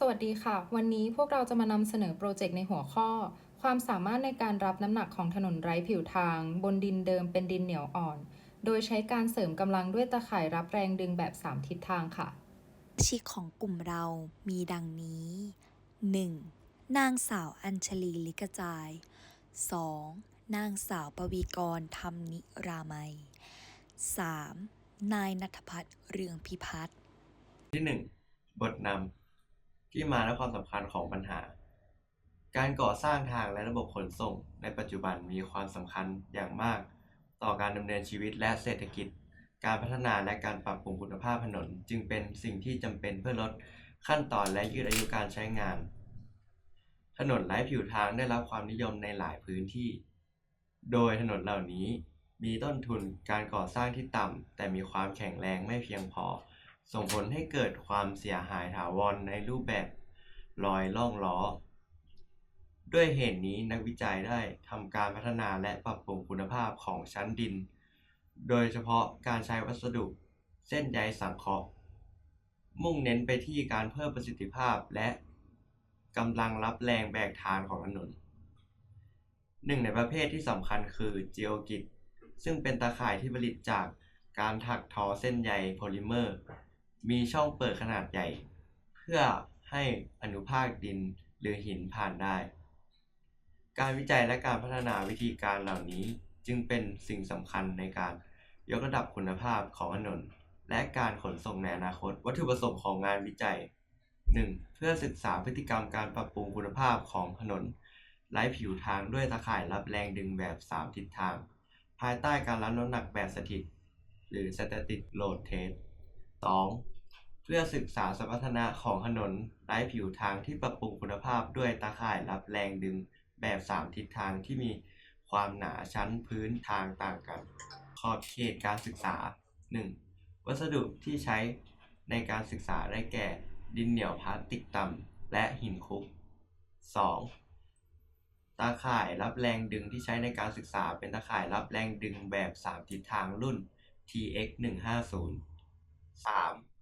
สวัสดีค่ะ วันนี้พวกเราจะมานำเสนอโปรเจกต์ในหัวข้อ ความสามารถในการรับน้ำหนักของถนนไร้ผิวทาง บนดินเดิมเป็นดินเหนียวอ่อน โดยใช้การเสริมกำลังด้วยตะข่ายรับแรงดึงแบบ 3 ทิศทางค่ะ ชิกของกลุ่มเรามีดังนี้ 1. นางสาวอัญชลีลิกจาย 2. นางสาวปวีกรธรรมนิรามัย 3. นายนัทพัฒน์เรืองพิพัฒน์ที่หนึ่งบทนำ ที่มาและความสำคัญของปัญหา การก่อสร้างทางและระบบขนส่ง ในปัจจุบันมีความสำคัญอย่างมาก ต่อการดำเนินชีวิตและเศรษฐกิจ การพัฒนาและการปรับปรุงคุณภาพถนน จึงเป็นสิ่งที่จำเป็นเพื่อลดขั้นตอนและยืดอายุการใช้งาน ถนนไร้ผิวทางได้รับความนิยมในหลายพื้นที่ โดยถนนเหล่านี้มีต้นทุนการก่อสร้างที่ต่ำแต่มีความแข็งแรงไม่เพียงพอ ส่งผลให้เกิดความเสียหายถาวรในรูปแบบรอยล่องล้อ ด้วยเหตุนี้นักวิจัยได้ทำการพัฒนาและปรับปรุงคุณภาพของชั้นดิน โดยเฉพาะการใช้วัสดุเส้นใยสังเคราะห์ มุ่งเน้นไปที่การเพิ่มประสิทธิภาพและกำลังรับแรงแบกทานของถนนหนึ่งในประเภทที่สำคัญคือจีโอกิตซึ่งเป็นตาข่ายที่ผลิตจากการถักทอเส้นใยโพลิเมอร์ มีช่องเปิดขนาดใหญ่ เพื่อให้อนุภาคดินหรือหินผ่านได้ การวิจัยและการพัฒนาวิธีการเหล่านี้จึงเป็นสิ่งสำคัญในการยกระดับคุณภาพของถนน และการขนส่งในอนาคต วัตถุประสงค์ของงานวิจัย 1. เพื่อศึกษาพฤติกรรมการปรับปรุงคุณภาพของถนนไร้ผิวทางด้วยตะข่ายรับแรงดึงแบบ 3 ทิศทาง ภายใต้การรับน้ำหนักแบบสถิต หรือ Static Load Test 2. เพื่อศึกษาสมรรถนะของถนนไร้ผิวทางที่ปรับปรุงคุณภาพด้วยตาข่ายรับแรงดึงแบบ3ทิศทางที่มีความหนาชั้นพื้นทางต่างกัน ขอบเขตการศึกษา 1. วัสดุที่ใช้ในการศึกษาได้แก่ ดินเหนียวพลาสติกต่ำและหินคลุก 2. ตาข่ายรับแรงดึงที่ใช้ในการศึกษาเป็นตาข่ายรับแรงดึงแบบ 3 ทิศทางรุ่น TX 150 3.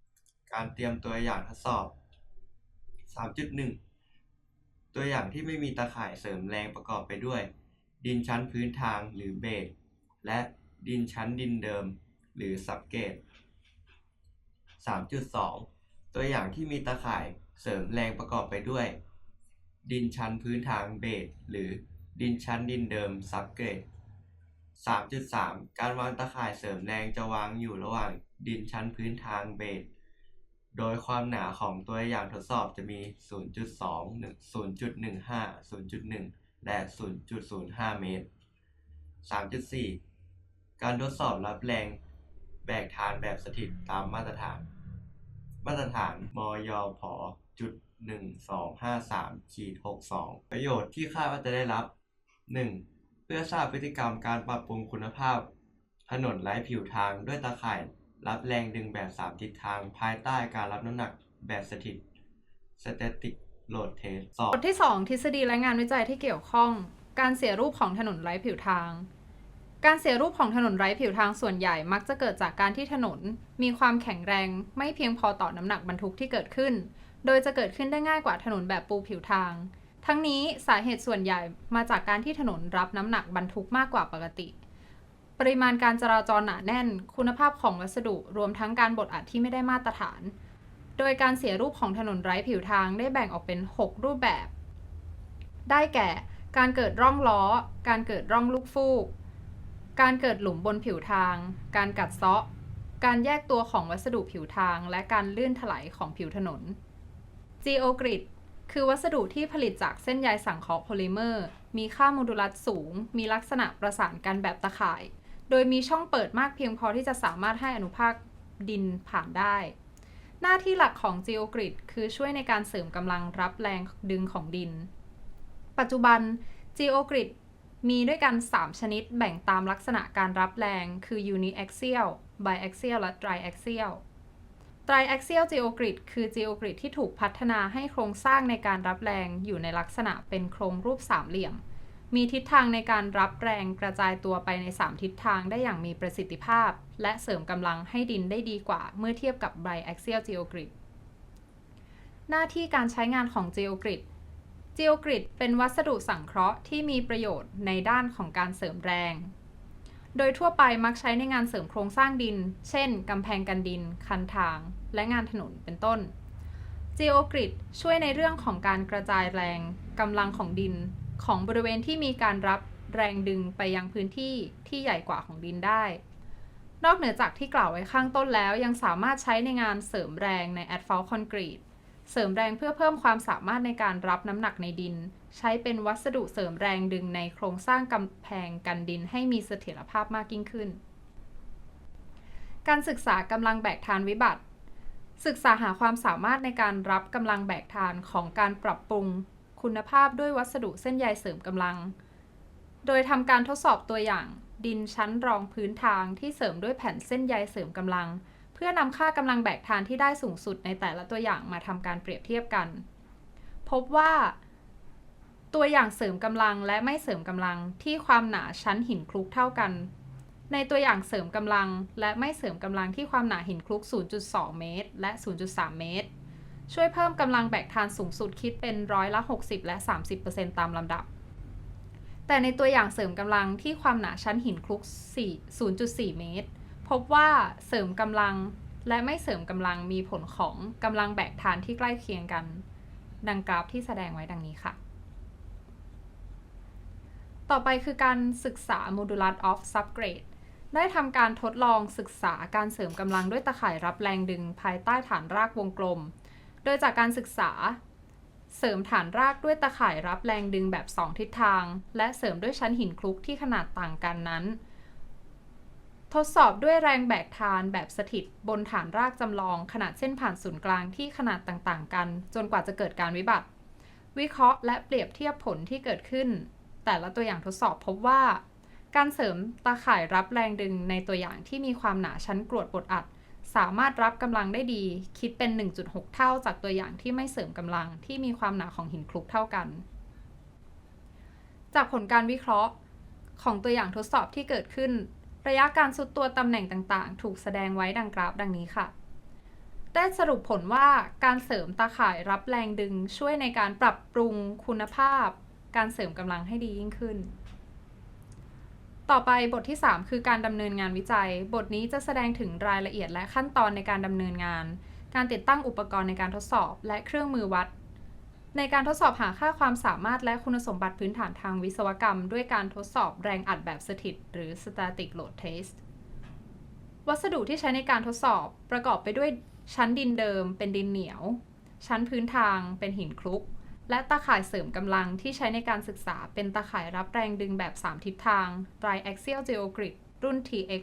การเตรียมตัวอย่างทดสอบ 3.1 ตัวอย่างที่ไม่มีตาข่ายเสริมแรงประกอบไปด้วย ดินชั้นพื้นทางหรือเบสและดินชั้นดินเดิม หรือซับเกต 3.2 ตัวอย่างที่มีตาข่ายเสริมแรงประกอบไปด้วย ดินชั้นพื้นทางเบสหรือดินชั้นดินเดิมซับเกต3.3 การวางตาข่ายเสริมแรงจะวางอยู่ระหว่างดินชั้นพื้นทางเบส โดยความหนาของตัวอย่างทดสอบจะมี 0.2 0.15 0.1 และ 0.05 เมตร 3.4 การทดสอบรับแรงแบกฐานแบบสถิตตามมาตรฐาน มาตรฐานมยพจุด1253ขีด62 ประโยชน์ที่คาดว่าจะได้รับ 1. เพื่อทราบพฤติกรรมการปรับปรุงคุณภาพ ถนนไร้ผิวทางด้วยตาข่าย รับแรงดึงแบบ 3 ทิศทาง ภายใต้การรับน้ำหนักแบบสถิต Static Load Test บทที่ 2 ทฤษฎีและงานวิจัยที่เกี่ยวข้อง การเสียรูปของถนนไร้ผิวทาง การเสียรูปของถนนไร้ผิวทางส่วนใหญ่มักจะเกิดจากการที่ถนน มีความแข็งแรงไม่เพียงพอต่อน้ำหนักบรรทุกที่เกิดขึ้น โดยจะเกิดขึ้นได้ง่ายกว่าถนนแบบปูผิวทาง ทั้งนี้สาเหตุส่วนใหญ่มาจากการที่ถนนรับน้ำหนักบรรทุกมากกว่าปกติ ปริมาณการจราจรหนาแน่น คุณภาพของวัสดุรวมทั้งการบดอัดที่ไม่ได้มาตรฐาน โดยการเสียรูปของถนนไร้ผิวทางได้แบ่งออกเป็น 6 รูปแบบ ได้แก่ การเกิดร่องล้อ การเกิดร่องลูกฟูก การเกิดหลุมบนผิวทาง การกัดเซาะ การแยกตัวของวัสดุผิวทาง และการลื่นถลายของผิวถนน Geogrid คือวัสดุที่ผลิตจากเส้นใยสังเคราะห์โพลิเมอร์ มีค่าโมดูลัสสูง มีลักษณะประสานกันแบบตะข่าย โดยมีช่องเปิดมากเพียงพอที่จะสามารถให้อนุภาคดินผ่านได้ หน้าที่หลักของ Geogrid คือช่วยในการเสริมกำลังรับแรงดึงของดิน ปัจจุบัน Geogrid มีด้วยกัน 3 ชนิดแบ่งตามลักษณะการรับแรงคือ uniaxial biaxial และ triaxial triaxial geogrid คือ geogrid ที่ถูกพัฒนาให้โครงสร้างในการรับแรงอยู่ในลักษณะเป็นโครงรูปสามเหลี่ยม มีทิศทางในการรับแรงกระจายตัวไปใน 3 ทิศทางได้อย่างมีประสิทธิภาพ และเสริมกำลังให้ดินได้ดีกว่า เมื่อเทียบกับ biaxial geogrid หน้าที่การใช้งานของ Geogrid Geogrid เป็นวัสดุสังเคราะห์ที่มีประโยชน์ในด้านของการเสริมแรง โดยทั่วไปมักใช้ในงานเสริมโครงสร้างดิน เช่นกำแพงกันดิน คันทาง และงานถนนเป็นต้น Geogrid ช่วยในเรื่องของการกระจายแรงกำลังของดิน ของบริเวณที่มีการรับแรงดึงไปยังพื้นที่ที่ใหญ่กว่าของดินได้ นอกเหนือจากที่กล่าวไว้ข้างต้นแล้ว ยังสามารถใช้ในงานเสริมแรงใน asphalt concrete เสริมแรงเพื่อเพิ่มความสามารถในการรับน้ำหนักในดิน ใช้เป็นวัสดุเสริมแรงดึงในโครงสร้างกำแพงกันดินให้มีเสถียรภาพมากยิ่งขึ้น การศึกษากำลังแบกทานวิบัติ ศึกษาหาความสามารถในการรับกำลังแบกทานของการปรับปรุง คุณภาพด้วยวัสดุเส้นใยเสริมกำลัง โดยทำการทดสอบตัวอย่าง ดินชั้นรองพื้นทางที่เสริมด้วยแผ่นเส้นใยเสริมกำลัง เพื่อนำค่ากำลังแบกทานที่ได้สูงสุดในแต่ละตัวอย่างมาทำการเปรียบเทียบกัน พบว่า ตัวอย่างเสริมกำลังและไม่เสริมกำลังที่ความหนาชั้นหินคลุกเท่ากัน ในตัวอย่างเสริมกำลังและไม่เสริมกำลังที่ความหนาหินคลุก 0.2 เมตร และ 0.3 เมตร ช่วยเพิ่มกำลังแบกทานสูงสุดคิดเป็นร้อยละ 60 และ 30%ตามลำดับ แต่ในตัวอย่างเสริมกำลังที่ความหนาชั้นหินคลุก 0.4 เมตร พบว่าเสริมกำลังและไม่เสริมกำลังมีผลของกำลังแบกทานที่ใกล้เคียงกัน ดังกราฟที่แสดงไว้ดังนี้ค่ะ ต่อไปคือการศึกษา Modulus of Subgrade ได้ทำการทดลองศึกษาการเสริมกำลังด้วยตะข่ายรับแรงดึงภายใต้ฐานรากวงกลม โดยจากการศึกษา เสริมฐานรากด้วยตะข่ายรับแรงดึงแบบ 2 ทิศทาง และเสริมด้วยชั้นหินคลุกที่ขนาดต่างกันนั้น ทดสอบด้วยแรงแบกทานแบบสถิตบนฐานรากจำลองขนาดเส้นผ่านศูนย์กลางที่ขนาดต่างๆ กัน จนกว่าจะเกิดการวิบัติ วิเคราะห์และเปรียบเทียบผลที่เกิดขึ้น แต่ละตัวอย่างทดสอบพบว่า การเสริมตาข่ายรับแรงดึงในตัวอย่างที่มีความหนาชั้นกรวดบดอัด สามารถรับกำลังได้ดี คิดเป็น 1.6 เท่าจากตัวอย่างที่ไม่เสริมกำลังที่มีความหนาของหินคลุกเท่ากัน จากผลการวิเคราะห์ของตัวอย่างทดสอบที่เกิดขึ้น ระยะการสุดตัวตำแหน่งต่างๆ ถูกแสดงไว้ดังกราฟดังนี้ค่ะ ได้สรุปผลว่าการเสริมตาข่ายรับแรงดึงช่วยในการปรับปรุงคุณภาพ การเสริมกำลังให้ดียิ่งขึ้น ต่อไปบทที่ 3 คือการดำเนินงานวิจัย บทนี้จะแสดงถึงรายละเอียดและขั้นตอนในการดำเนินงาน การติดตั้งอุปกรณ์ในการทดสอบ และเครื่องมือวัด ในการทดสอบหาค่าความสามารถและคุณสมบัติพื้นฐานทางวิศวกรรม ด้วยการทดสอบแรงอัดแบบสถิต หรือ static load test วัสดุที่ใช้ในการทดสอบประกอบไปด้วยชั้นดินเดิม เป็นดินเหนียว ชั้นพื้นทางเป็นหินคลุก และตาข่ายเสริมกำลังที่ใช้ในการศึกษาเป็นตาข่ายรับแรงดึงแบบ 3 ทิศทาง Triaxial Geogrid รุ่น TX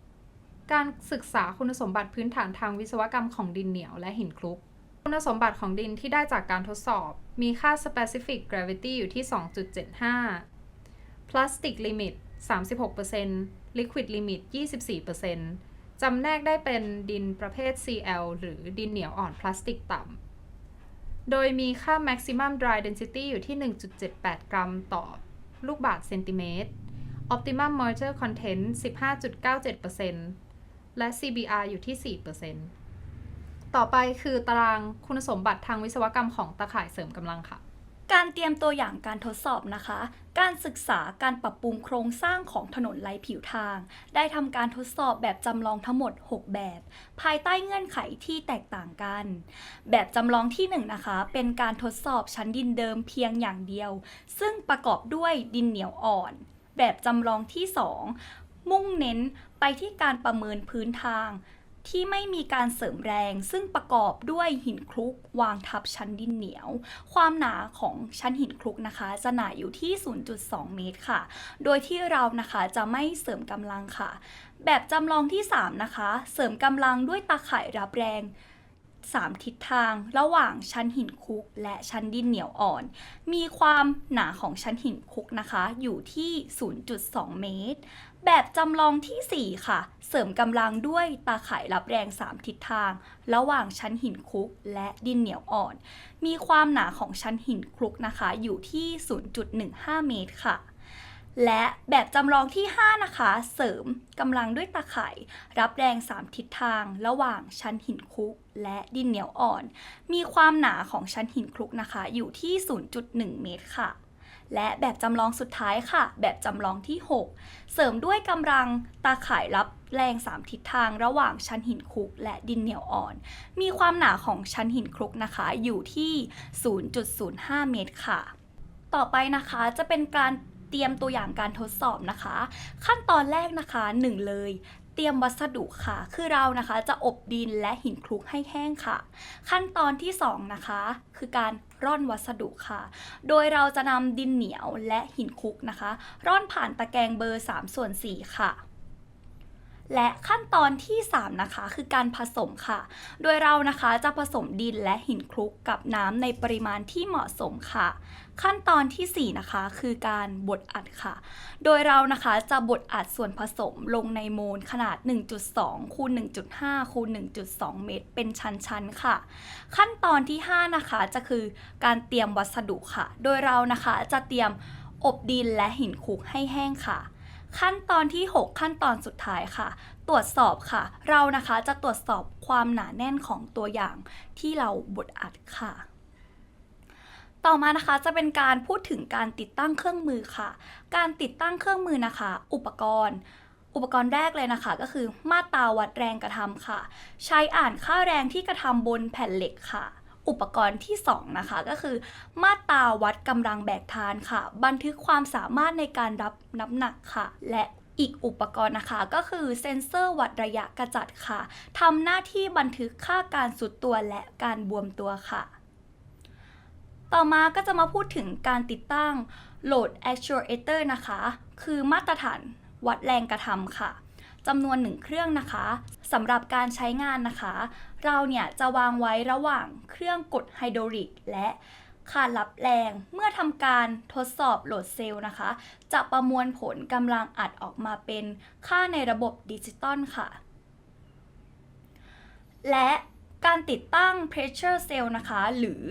150 การศึกษาคุณสมบัติพื้นฐานทางวิศวกรรมของดินเหนียวและหินคลุก คุณสมบัติของดินที่ได้จากการทดสอบ มีค่า specific gravity อยู่ที่ 2.75 plastic limit 36% liquid limit 24%จำแนกได้เป็นดินประเภท CL หรือดินเหนียวอ่อนพลาสติกต่ำ โดยมีค่า maximum dry density อยู่ที่ 1.78 กรัมต่อลูกบาศก์เซนติเมตร optimum moisture content 15.97%และ CBR อยู่ที่ 4%ต่อไปคือตารางคุณสมบัติทางวิศวกรรมของตะข่ายเสริมกำลังค่ะ การเตรียมตัวอย่างการทดสอบนะคะ การศึกษาการปรับปรุงโครงสร้างของถนนไร้ผิวทาง ได้ทำการทดสอบแบบจำลองทั้งหมด 6 แบบ ภายใต้เงื่อนไขที่แตกต่างกัน แบบจำลองที่1นะคะ เป็นการทดสอบชั้นดินเดิมเพียงอย่างเดียว ซึ่งประกอบด้วยดินเหนียวอ่อน แบบจำลองที่ 2 มุ่งเน้นไปที่การประเมินพื้นทาง ที่ไม่มีการเสริมแรงซึ่งประกอบด้วยหินคลุกวางทับชั้นดินเหนียว ความหนาของชั้นหินคลุกนะคะ จะหนาอยู่ที่ 0.2 เมตรค่ะ โดยที่เรานะคะจะไม่เสริมกำลังค่ะ แบบจำลองที่ 3 นะคะ เสริมกำลังด้วยตาข่ายรับแรง 3 ทิศทางระหว่างชั้นหินคลุกและชั้นดินเหนียวอ่อน มีความหนาของชั้นหินคลุกนะคะ อยู่ที่ 0.2 เมตร แบบจำลองทีสี่ 4 ค่ะ เสริมกำลังด้วยตาข่ายรับแรง 3 ทิศทาง ระหว่างชั้นหินคลุกและดินเหนียวอ่อน มีความหนาของชั้นหินคลุกนะคะ อยู่ที่ 0.15 เมตรค่ะ และแบบจำลองที่ 5 นะคะ เสริมกำลังด้วยตาข่ายรับแรง 3 ทิศทาง ระหว่างชั้นหินคลุกและดินเหนียวอ่อน มีความหนาของชั้นหินคลุกนะคะ อยู่ที่ 0.1 เมตรค่ะ และแบบจำลองสุดท้ายค่ะ แบบจำลองที่ 6 เสริมด้วยกำลังตาข่ายรับแรง 3 ทิศทางระหว่างชั้นหินคลุกและดินเหนียวอ่อน มีความหนาของชั้นหินคลุกนะคะ อยู่ที่ 0.05 เมตรค่ะ ต่อไปนะคะจะเป็นการเตรียมตัวอย่างการทดสอบนะคะ ขั้นตอนแรกนะคะหนึ่งเลย เตรียมวัสดุค่ะ คือเรานะคะจะอบดินและหินคลุกให้แห้งค่ะ ขั้นตอนที่สองนะคะ คือการร่อนวัสดุค่ะ โดยเราจะนำดินเหนียวและหินคลุกนะคะ ร่อนผ่านตะแกรงเบอร์ 3 ส่วน 4 ค่ะ และขั้นตอนที่ 3 นะคะ คือการผสมค่ะ โดยเรานะคะจะผสมดินและหินคลุกกับน้ำในปริมาณที่เหมาะสมค่ะ ขั้นตอนทีสี่ 4 นะคะคือการบดอัดค่ะ โดยเรานะคะจะบดอัดส่วนผสมลงในโมลขนาด 1.2คูณ1.5คูณ1.2 เมตร เป็นชั้นๆค่ะ ขั้นตอนที่ 5 นะคะจะคือการเตรียมวัสดุค่ะ โดยเรานะคะจะเตรียมอบดินและหินคลุกให้แห้งค่ะ ขั้นตอนที่ 6 ขั้นตอนสุดท้ายค่ะ ตรวจสอบค่ะ เรานะคะจะตรวจสอบความหนาแน่นของตัวอย่างที่เราบดอัดค่ะ ต่อมานะคะจะเป็นการพูดถึงการติดตั้งเครื่องมือค่ะ การติดตั้งเครื่องมือนะคะ อุปกรณ์อุปกรณ์แรกเลยนะคะก็คือมาตราวัดแรงกระทำค่ะ ใช้อ่านค่าแรงที่กระทำบนแผ่นเหล็กค่ะ อุปกรณ์ที่ 2 นะคะ ก็คือ มาตราวัดกำลังแบกทานค่ะ บันทึกความสามารถในการรับน้ำหนักค่ะ และอีกอุปกรณ์นะคะก็คือเซ็นเซอร์วัดระยะกระจัดค่ะทำหน้าที่บันทึกค่าการสุดตัวและการบวมตัวค่ะ ต่อมาก็จะมาพูดถึงการติดตั้ง Load Actuator นะคะ คือมาตรฐานวัดแรงกระทำค่ะ จำนวนหนึ่งเครื่องนะคะสำหรับการใช้งานนะคะ เราเนี่ยจะวางไว้ระหว่างเครื่องกดไฮดรอลิกและคานรับแรงเมื่อทำการทดสอบโหลดเซลล์นะคะ จะประมวลผลกำลังอัดออกมาเป็นค่าในระบบดิจิตอลค่ะ และการติดตั้ง pressure cell นะคะ หรือ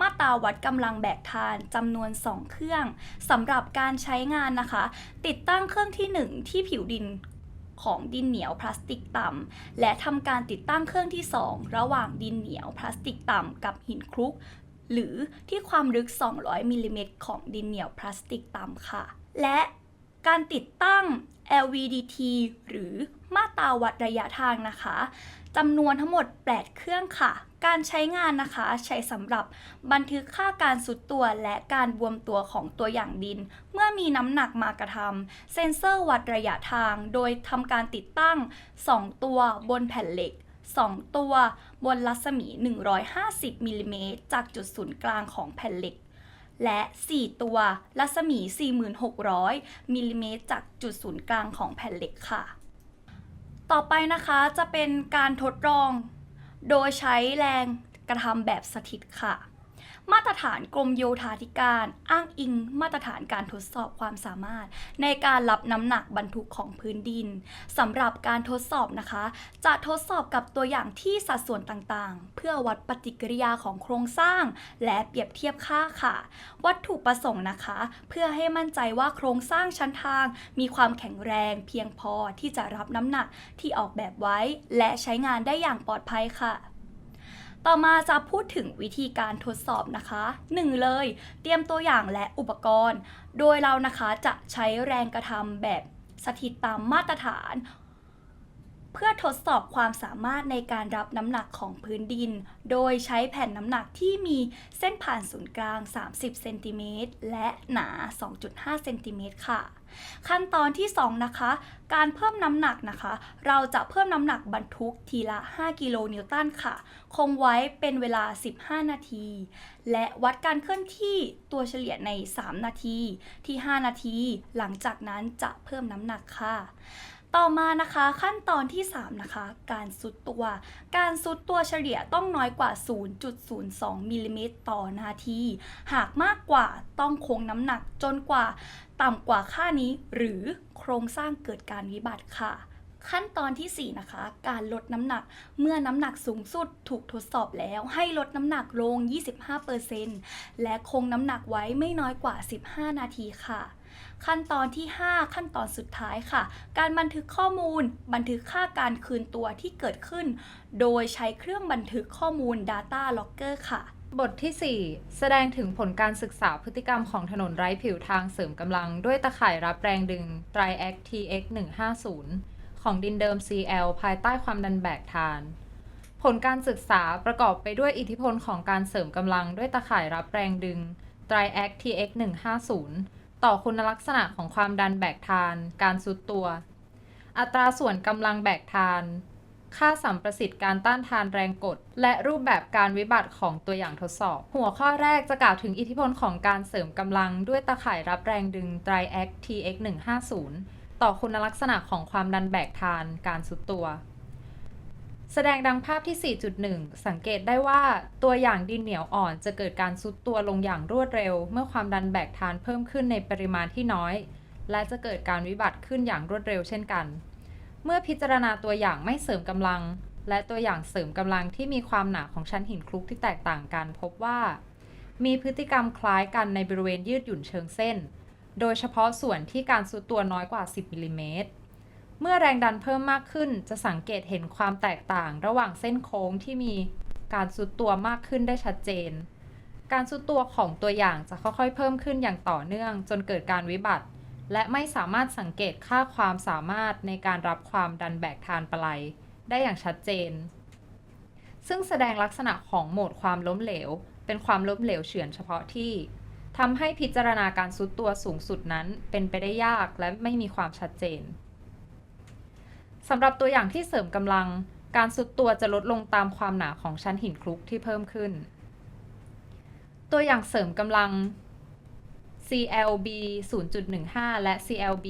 มาตราวัดกำลังแบกทานจำนวน 2 เครื่องสำหรับการใช้งานนะคะ ติดตั้งเครื่องที่ 1 ที่ผิวดิน ของดินเหนียวพลาสติกต่ำ และทำการติดตั้งเครื่องที่ 2 ระหว่างดินเหนียวพลาสติกต่ำกับหินคลุก หรือที่ความลึก 200มิลลิเมตรของดินเหนียวพลาสติกต่ำค่ะ และการติดตั้ง LVDT หรือมาตราวัดระยะทางนะคะจำนวนทั้งหมด 8 เครื่องค่ะ การใช้งานนะคะใช้สำหรับบันทึกค่าการสุดตัวและการบวมตัวของตัวอย่างดิน เมื่อมีน้ำหนักมากระทำเซ็นเซอร์วัดระยะทาง โดยทำการติดตั้ง 2 ตัวบนแผ่นเหล็ก 2 ตัวบนรัศมี 150มิลลิเมตรจากจุดศูนย์กลางของแผ่นเหล็ก และ 4 ตัวรัศมี 4600มิลลิเมตรจากจุดศูนย์กลางของแผ่นเหล็กค่ะ ต่อไปนะคะจะเป็นการทดลอง โดยใช้แรงกระทำแบบสถิตค่ะ มาตรฐานกรมโยธาธิการ อ้างอิงมาตรฐานการทดสอบความสามารถ ในการรับน้ำหนักบรรทุกของพื้นดินสำหรับการทดสอบนะคะ จะทดสอบกับตัวอย่างที่สัดส่วนต่างๆ เพื่อวัดปฏิกิริยาของโครงสร้าง และเปรียบเทียบค่าค่ะ วัตถุประสงค์นะคะ เพื่อให้มั่นใจว่าโครงสร้างชั้นทาง มีความแข็งแรงเพียงพอที่จะรับน้ำหนักที่ออกแบบไว้ และใช้งานได้อย่างปลอดภัยค่ะ ต่อมาจะพูดถึงวิธีการทดสอบนะคะ 1 เลย เตรียมตัวอย่างและอุปกรณ์ โดยเรานะคะจะใช้แรงกระทำแบบสถิตตามมาตรฐาน เพื่อทดสอบความสามารถในการรับน้ำหนักของพื้นดิน โดยใช้แผ่นน้ำหนักที่มีเส้นผ่านศูนย์กลาง 30 เซนติเมตรและหนา 2.5 เซนติเมตรค่ะ ขั้นตอนที่ 2 นะคะ การเพิ่มน้ำหนักนะคะ เราจะเพิ่มน้ำหนักบรรทุกทีละ 5 กิโลนิวตันค่ะ คงไว้เป็นเวลา 15 นาที และวัดการเคลื่อนที่ตัวเฉลี่ยใน 3 นาทีที่ 5 นาที หลังจากนั้นจะเพิ่มน้ำหนักค่ะ ต่อมานะคะขั้นตอนที่ 3 นะคะ การซุดตัว การซุดตัวเฉลี่ยต้องน้อยกว่า 0.02มิลลิเมตรต่อนาที หากมากกว่าต้องคงน้ำหนักจนกว่าต่ำกว่าค่านี้ หรือโครงสร้างเกิดการวิบัติค่ะขั้นตอนทีสี่ 4 นะคะ การลดน้ำหนัก เมื่อน้ำหนักสูงสุดถูกทดสอบแล้ว ให้ลดน้ำหนักลง 25%และคงน้ำหนักไว้ไม่น้อยกว่า 15 นาทีค่ะ ขั้นตอนที่ 5 ขั้นตอนสุดท้ายค่ะ การบันทึกข้อมูล บันทึกค่าการคืนตัวที่เกิดขึ้น โดยใช้เครื่องบันทึกข้อมูล Data Logger ค่ะ บทที่ 4 แสดงถึงผลการศึกษาพฤติกรรมของถนนไร้ผิวทางเสริมกำลัง ด้วยตะข่ายรับแรงดึง Triact TX 150ของดินเดิม CL ภายใต้ความดันแบกทานผลการศึกษาประกอบไปด้วยอิทธิพลของการเสริมกำลังด้วยตะข่ายรับแรงดึง Triact TX 150 ต่อคุณลักษณะของความดันแบกทาน การซุดตัว อัตราส่วนกำลังแบกทาน ค่าสัมประสิทธิ์การต้านทานแรงกด และรูปแบบการวิบัติของตัวอย่างทดสอบ หัวข้อแรกจะกล่าวถึงอิทธิพลของการเสริมกำลังด้วยตะข่ายรับแรงดึง Triact TX 150 ต่อคุณลักษณะของความดันแบกทาน การสุดตัว แสดงดังภาพที่ 4.1 สังเกตได้ว่าตัวอย่างดินเหนียวอ่อนจะเกิดการซุดตัวลงอย่างรวดเร็ว เมื่อความดันแบกทานเพิ่มขึ้นในปริมาณที่น้อย และจะเกิดการวิบัติขึ้นอย่างรวดเร็วเช่นกัน เมื่อพิจารณาตัวอย่างไม่เสริมกำลัง และตัวอย่างเสริมกำลังที่มีความหนาของชั้นหินคลุกที่แตกต่างกันพบว่า มีพฤติกรรมคล้ายกันในบริเวณยืดหยุ่นเชิงเส้น โดยเฉพาะส่วนที่การซุดตัวน้อยกว่า 10มิลลิเมตร เมื่อแรงดันเพิ่มมากขึ้น จะสังเกตเห็นความแตกต่างระหว่างเส้นโค้งที่มีการซุดตัวมากขึ้นได้ชัดเจน การซุดตัวของตัวอย่างจะค่อยๆ เพิ่มขึ้นอย่างต่อเนื่อง จนเกิดการวิบัติ และไม่สามารถสังเกตค่าความสามารถในการรับความดันแบกทานปลายได้อย่างชัดเจน ซึ่งแสดงลักษณะของโหมดความล้มเหลว เป็นความล้มเหลวเฉือนเฉพาะที่ทำให้พิจารณาการซุดตัวสูงสุดนั้นเป็นไปได้ยากและไม่มีความชัดเจน สำหรับตัวอย่างที่เสริมกำลัง การสุดตัวจะลดลงตามความหนาของชั้นหินคลุกที่เพิ่มขึ้น ตัวอย่างเสริมกำลัง CLB 0.15 และ CLB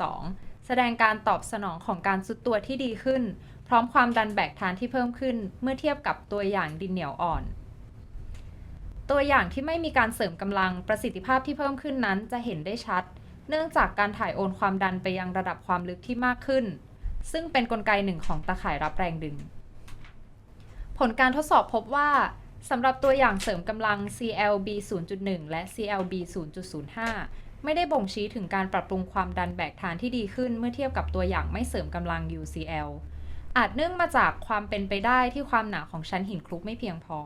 0.2 แสดงการตอบสนองของการสุดตัวที่ดีขึ้น พร้อมความดันแบกทานที่เพิ่มขึ้น เมื่อเทียบกับตัวอย่างดินเหนียวอ่อน ตัวอย่างที่ไม่มีการเสริมกำลังประสิทธิภาพที่เพิ่มขึ้นนั้นจะเห็นได้ชัด เนื่องจากการถ่ายโอนความดันไปยังระดับความลึกที่มากขึ้น ซึ่งเป็นนกลไกหนึ่งของตะข่ายรับแรงดึง ผลการทดสอบพบว่าสำหรับตัวอย่างเสริมกำลัง CLB 0.1 และ CLB 0.05 ไม่ได้บ่งชี้ถึงการปรับปรุงความดันแบกฐานที่ดีขึ้นเมื่อเทียบกับตัวอย่างไม่เสริมกำลัง UCL อาจเนื่องมาจากความเป็นไปได้ที่ความหนาของชั้นหินคลุกไม่เพียงพอ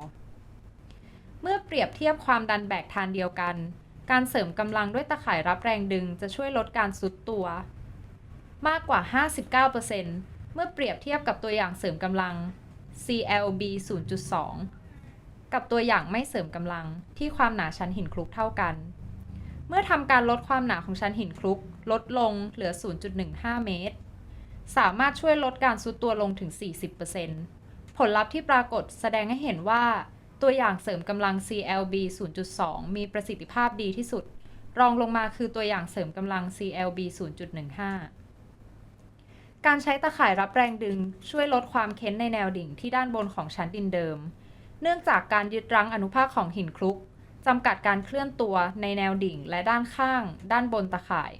เมื่อเปรียบเทียบความดันแบกทานเดียวกัน การเสริมกำลังด้วยตะข่ายรับแรงดึงจะช่วยลดการซุดตัว มากกว่า 59%เมื่อเปรียบเทียบกับตัวอย่างเสริมกำลัง CLB 0.2 กับตัวอย่างไม่เสริมกำลังที่ความหนาชั้นหินคลุกเท่ากัน เมื่อทำการลดความหนาของชั้นหินคลุก ลดลงเหลือ 0.15 เมตร สามารถช่วยลดการซุดตัวลงถึง 40%ผลลัพธ์ที่ปรากฏแสดงให้เห็นว่าตัวอย่างเสริมกำลัง CLB 0.2 มีประสิทธิภาพดีที่สุด รองลงมาคือตัวอย่างเสริมกำลัง CLB 0.15 การใช้ตะข่ายรับแรงดึงช่วยลดความเค้นในแนวดิ่งที่ด้านบนของชั้นดินเดิม เนื่องจากการยึดรั้งอนุภาคของหินคลุกจำกัดการเคลื่อนตัวในแนวดิ่งและด้านข้าง ด้านบนตะข่าย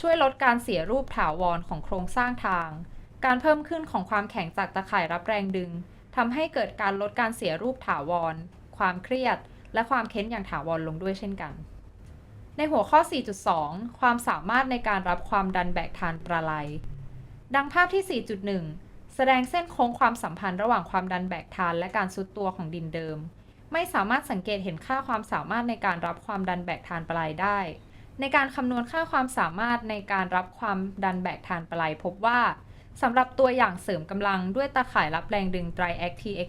ช่วยลดการเสียรูปถาวรของโครงสร้างทาง การเพิ่มขึ้นของความแข็งจากตะข่ายรับแรงดึงทำให้เกิดการลดการเสียรูปถาวร ความเครียด และความเค้นอย่างถาวรลงด้วยเช่นกัน ในหัวข้อ 4.2 ความสามารถในการรับความดันแบกทานประไล ดังภาพที่ 4.1 แสดงเส้นโค้งความสัมพันธ์ระหว่างความดันแบกทานและการซุดตัวของดินเดิม ไม่สามารถสังเกตเห็นค่าความสามารถในการรับความดันแบกทานปลายได้ ในการคำนวณค่าความสามารถในการรับความดันแบกทานปลายพบว่า สำหรับตัวอย่างเสริมกำลังด้วยตาข่ายรับแรงดึง Triact TX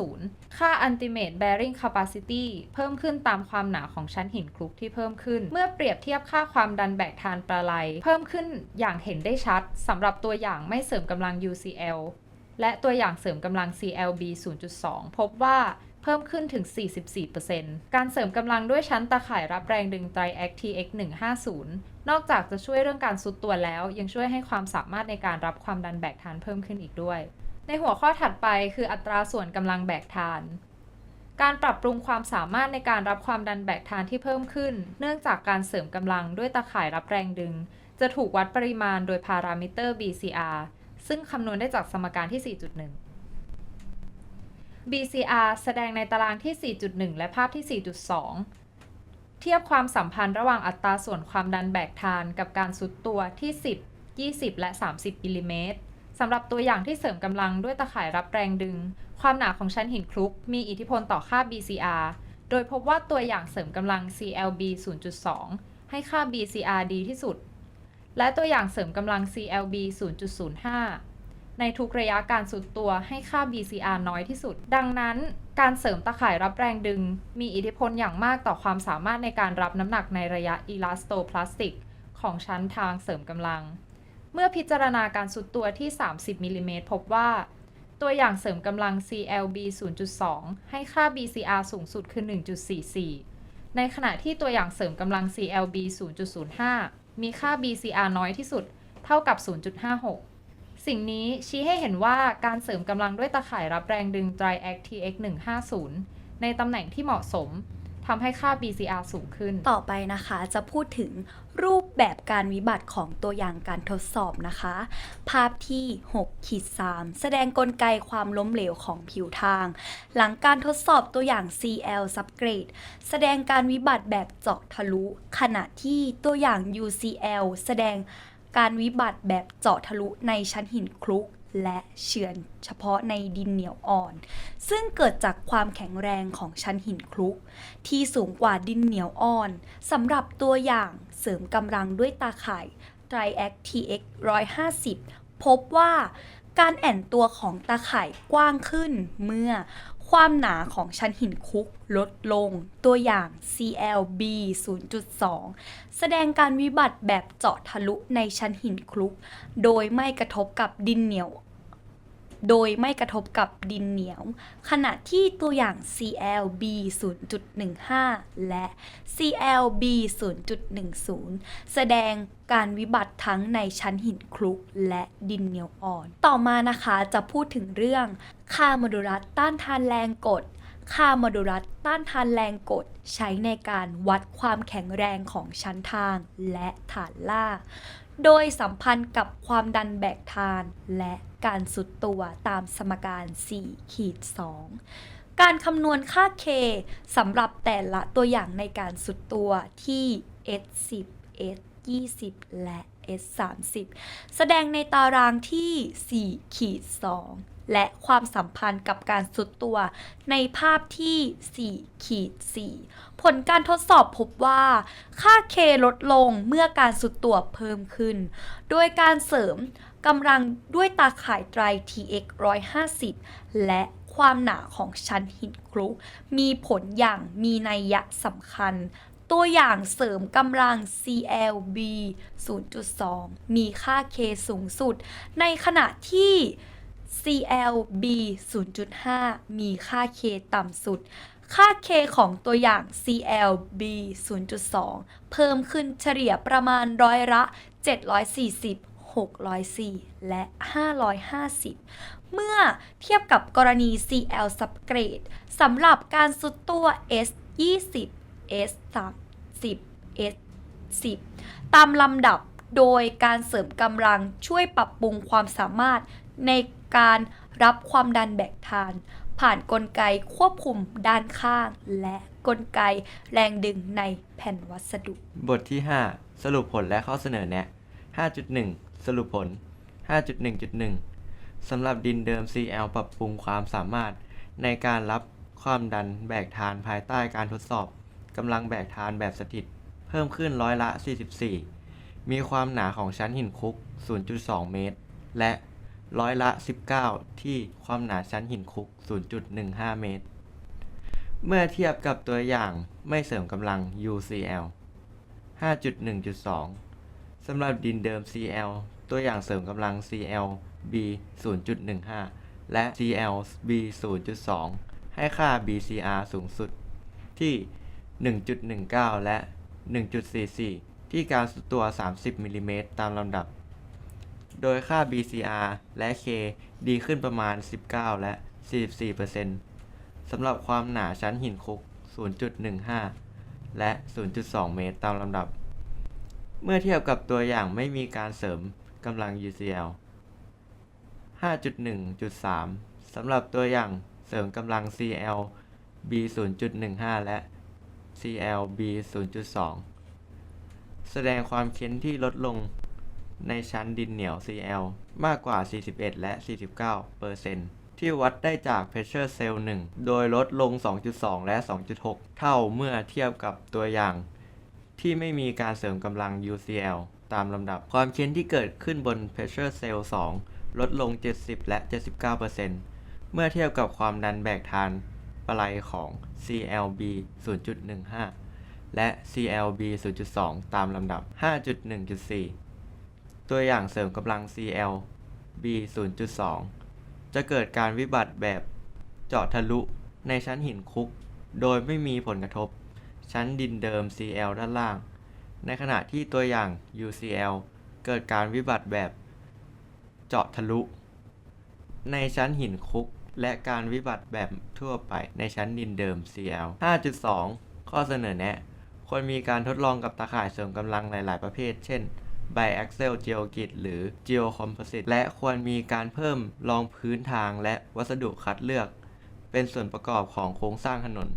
150ค่า Ultimate Bearing Capacity เพิ่มขึ้นตามความหนาของชั้นหินคลุกที่เพิ่มขึ้น เมื่อเปรียบเทียบค่าความดันแบกทานปลาไหลเพิ่มขึ้นอย่างเห็นได้ชัดสำหรับตัวอย่างไม่เสริมกำลัง UCL และตัวอย่างเสริมกำลัง CLB 0.2 พบว่า เพิ่มขึ้นถึง 44%การเสริมกำลังด้วยชั้นตาข่ายรับแรงดึง Triact TX 150 นอกจากจะช่วยเรื่องการซุดตัวแล้ว ยังช่วยให้ความสามารถในการรับความดันแบกทานเพิ่มขึ้นอีกด้วย ในหัวข้อถัดไปคืออัตราส่วนกำลังแบกทานการปรับปรุงความสามารถในการรับความดันแบกทานที่เพิ่มขึ้น เนื่องจากการเสริมกำลังด้วยตาข่ายรับแรงดึง จะถูกวัดปริมาณโดยพารามิเตอร์ BCR ซึ่งคำนวณได้จากสมการที่ 4.1 BCR แสดงในตารางที่ 4.1 และภาพที่ 4.2 เทียบความสัมพันธ์ระหว่างอัตราส่วนความดันแบกทานกับการซุดตัวที่ 10 20 และ 30มิลลิเมตรสำหรับตัวอย่างที่เสริมกำลังด้วยตะข่ายรับแรงดึง ความหนาของชั้นหินคลุก มีอิทธิพลต่อค่า BCR โดยพบว่าตัวอย่างเสริมกำลัง CLB 0.2 ให้ค่า BCR ดีที่สุด และตัวอย่างเสริมกำลัง CLB 0.05 ในทุกระยะการสุดตัวให้ค่า BCR น้อยที่สุด ดังนั้นการเสริมตะข่ายรับแรงดึง มีอิทธิพลอย่างมากต่อความสามารถในการรับน้ำหนักในระยะอิลาสโตพลาสติกของชั้นทางเสริมกำลัง เมื่อพิจารณาการสุดตัวที่ 30มิลลิเมตรพบว่า ตัวอย่างเสริมกำลัง CLB 0.2 ให้ค่า BCR สูงสุดคือ 1.44 ในขณะที่ตัวอย่างเสริมกำลัง CLB 0.05 มีค่า BCR น้อยที่สุด เท่ากับ 0.56 สิ่งนี้ชี้ให้เห็นว่าการเสริมกำลังด้วยตะข่ายรับแรงดึง Triac TX 150ในตำแหน่งที่เหมาะสมทำให้ค่า BCR สูงขึ้น ต่อไปนะคะจะพูดถึงรูปแบบการวิบัติของตัวอย่างการทดสอบนะคะ ภาพที่6ขีด3แสดงกลไกความล้มเหลวของผิวทาง หลังการทดสอบตัวอย่าง CL subgrade แสดงการวิบัติแบบเจาะทะลุ ขณะที่ตัวอย่าง UCL แสดง การวิบัติแบบเจาะทะลุในชั้นหินคลุกและเฉือนเฉพาะในดินเหนียวอ่อน ซึ่งเกิดจากความแข็งแรงของชั้นหินคลุก ที่สูงกว่าดินเหนียวอ่อนสำหรับตัวอย่างเสริมกำลังด้วยตาข่าย Triac TX 150 พบว่าการแอนตัวของตาข่ายกว้างขึ้นเมื่อ ความหนาของชั้นหินคุกลดลง ตัวอย่าง CLB 0.2 แสดงการวิบัติแบบเจาะทะลุในชั้นหินคลุก โดยไม่กระทบกับดินเหนียว โดยไม่กระทบกับดินเหนียว ขณะที่ตัวอย่าง CLB 0.15 และ CLB 0.10 แสดงการวิบัติทั้งในชั้นหินคลุกและดินเหนียวอ่อน ต่อมานะคะจะพูดถึงเรื่องค่าโมดูลัสต้านทานแรงกด ค่าโมดูลัสต้านทานแรงกด ใช้ในการวัดความแข็งแรงของชั้นทางและฐานล่ากโดยสัมพันธ์กับความดันแบกทาน และการสุดตัวตามสมการ4ขีด2การคำนวณค่า K สำหรับแต่ละตัวอย่างในการสุดตัวที่ S10 S20 และ S30 แสดงในตารางที่4ขีด2 และความสัมพันธ์กับการสุดตัว ในภาพที่ 4 ขีด 4 ผลการทดสอบพบว่า ค่า K ลดลงเมื่อการสุดตัวเพิ่มขึ้น โดยการเสริมกำลังด้วยตาข่ายไตร TX 150 และความหนาของชั้นหินคลุก มีผลอย่างมีนัยยะสำคัญ ตัวอย่างเสริมกำลัง CLB 0.2 มีค่า K สูงสุด ในขณะที่ CLB 0.5 มีค่า K ต่ำสุด ค่า K ของตัวอย่าง CLB 0.2 เพิ่มขึ้นเฉลี่ยประมาณร้อยละ 740 604 และ 550 เมื่อเทียบกับกรณี CL subgrade สำหรับการสุดตัว S 20 S 30 S 10ตามลำดับโดยการเสริมกำลังช่วยปรับปรุงความสามารถใน การรับความดันแบกทาน ผ่านกลไกควบคุมด้านข้าง และกลไกแรงดึงในแผ่นวัสดุ บทที่ 5 สรุปผลและข้อเสนอแนะ 5.1 สรุปผล 5.1.1 สำหรับดินเดิม CL ปรับปรุงความสามารถ ในการรับความดันแบกทานภายใต้การทดสอบกำลังแบกทานแบบสถิต เพิ่มขึ้นร้อยละ 44 มีความหนาของชั้นหินคุก 0.2 เมตร และ ร้อยละ 19 ที่ความหนาชั้นหินคุก 0.15 เมตร เมื่อเทียบกับตัวอย่างไม่เสริมกำลัง UCL 5.1.2 สำหรับดินเดิม CL ตัวอย่างเสริมกำลัง CL B 0.15 และ CL B 0.2 ให้ค่า BCR สูงสุดที่ 1.19 และ 1.44 ที่การสุดตัว 30มิลลิเมตรตามลำดับ โดยค่า BCR และ K ดีขึ้นประมาณ 19 และ 44%สำหรับความหนาชั้นหินคุก 0.15 และ 0.2 เมตรตามลำดับ เมื่อเทียบกับตัวอย่างไม่มีการเสริมกำลัง UCL 5.1.3 สำหรับตัวอย่างเสริมกำลัง CL B 0.15 และ CLB 0.2 แสดงความเค้นที่ลดลง ในชั้นดินเหนียว CL มากกว่า 41 และ 49เปอร์เซ็นต์ที่วัดได้จาก Pressure Cell 1 โดยลดลง 2.2 และ 2.6 เท่าเมื่อเทียบกับตัวอย่าง ที่ไม่มีการเสริมกำลัง UCL ตามลำดับความเค้นที่เกิดขึ้นบน Pressure Cell 2 ลดลง 70 และ 79%เมื่อเทียบกับความดันแบกทานปลายของ CLB 0.15 และ CLB 0.2 ตามลำดับ 5.1.4 ตัวอย่างเสริมกำลัง CLB 0.2 จะเกิดการวิบัติแบบเจาะทะลุในชั้นหินคุก โดยไม่มีผลกระทบ ชั้นดินเดิม CL ด้านล่าง ในขณะที่ตัวอย่าง UCL เกิดการวิบัติแบบเจาะทะลุ ในชั้นหินคุก และการวิบัติแบบทั่วไปในชั้นดินเดิม CL 5.2 ข้อเสนอแนะ ควรมีการทดลองกับตาข่ายเสริมกำลังหลาย ๆ ประเภท เช่น Biaxial Geogrid หรือ Geocomposite และควรมีการเพิ่มรองพื้นทางและวัสดุคัดเลือก เป็นส่วนประกอบของโครงสร้างถนน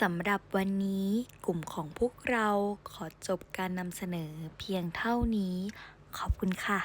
สำหรับวันนี้กลุ่มของพวกเราขอจบการนำเสนอเพียงเท่านี้ ขอบคุณค่ะ